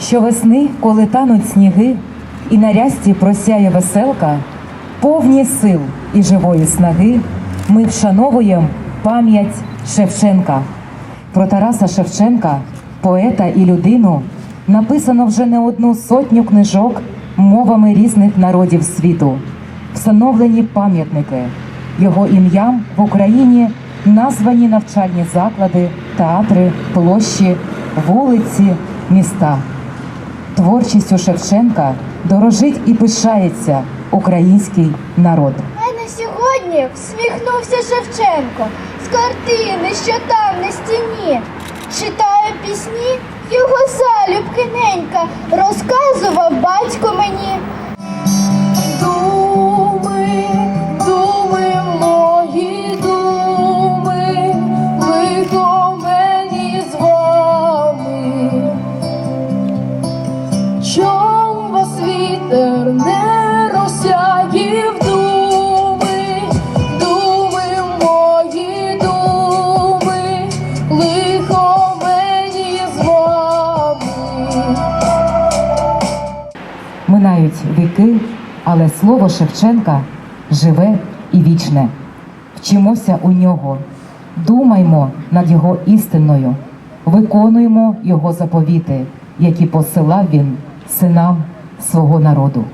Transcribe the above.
Щовесни, коли тануть сніги, і на рясті просяє веселка, повні сил і живої снаги, ми вшановуємо пам'ять Шевченка. Про Тараса Шевченка, поета і людину, написано вже не одну сотню книжок мовами різних народів світу. Встановлені пам'ятники. Його ім'ям в Україні названі навчальні заклади, театри, площі, вулиці, міста. Творчістю Шевченка дорожить і пишається український народ. мене сьогодні всміхнувся Шевченко з картини, що там на стіні. Читаю пісні, його залюбки ненька розказував батько мені. Минають віки, але слово Шевченка живе і вічне. Вчимося у нього, думаймо над його істиною, виконуємо його заповіти, які посилав він синам свого народу.